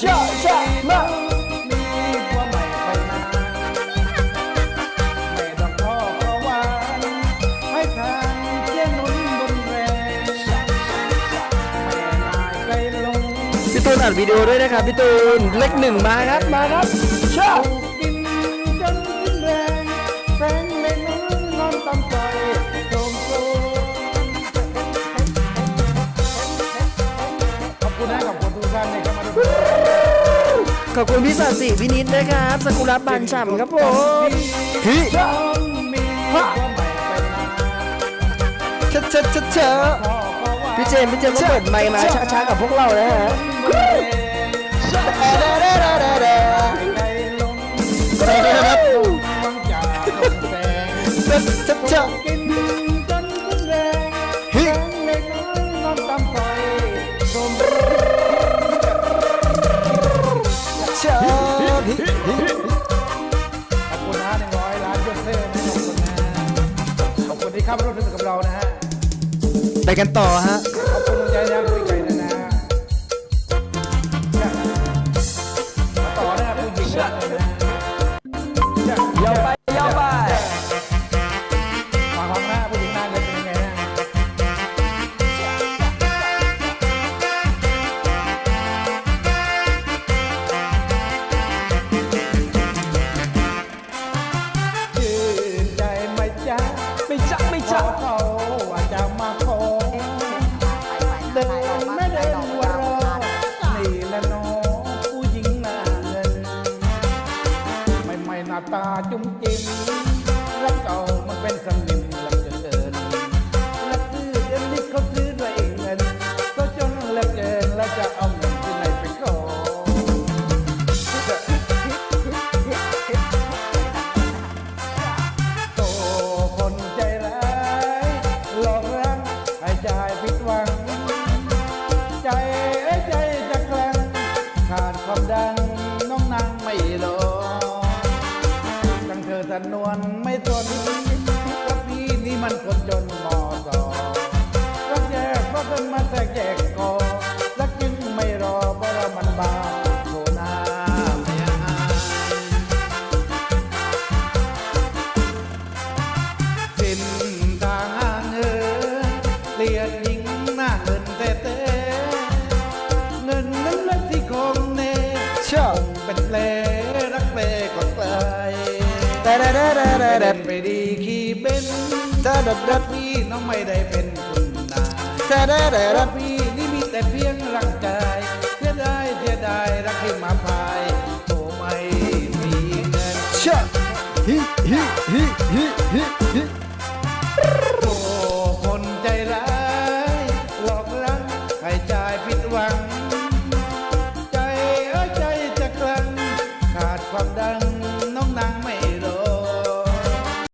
ชาชามามีผัวใหม่ไปมาแม่ดอกพ่อก็หวานให้ทางเชี่ยหนุนบนแรงแม่นายไกลลงพี่ตูนอัดวิดีโอด้วยนะครับพี่ตูนเลขหนึ่งมาครับมาครับชอบ ขอบคุณพี่สัตย์สิวินิตนะครับสกุลบานฉ่ำครับผมพี่ชมมีผัวใหม่ไปมาชาชาชาชาพ่อก็ว่าพี่เจมส์พี่เจมส์ก็เปิดไมค์มาช้าๆกับพวกเรานะฮะไกล ขอบคุณนะหนึ่งร้อยล้านยศเท่นะขอบคุณนะขอบคุณที่เข้ามาร่วมสนุกกับเรานะฮะไปกันต่อฮะ ขอบคุณลุงใจนะคุณไก่นะนะต่อนะผู้หญิงนะ น้าตาจุ้มจิ้มรักเก่ามันเป็นเสนิม นวนไม่ทนกับพี่นี่มันคนจนมอสอรักแยกเพราะคนมาแทรกแยกกอรักจึงไม่รอเพราะว่ามันบาโหน้าไม่อายสิ้นทางห่างเหินเกลียดหญิงหน้าเงินแต่แต่เงินนั้นเล็กที่คงเนชางเป็นแผล แต่แต่แต่แต่แต่เดินไปดีขี่เป็นถ้าดัดดัดพี่น้องไม่ได้เป็นคุณนายแต่แต่แต่รักพี่นี่มีแต่เพียงร่างกายเสียดายเสียดายรักที่มาพายโตไม่มีเงินชาฮิฮิฮิฮิฮิฮิ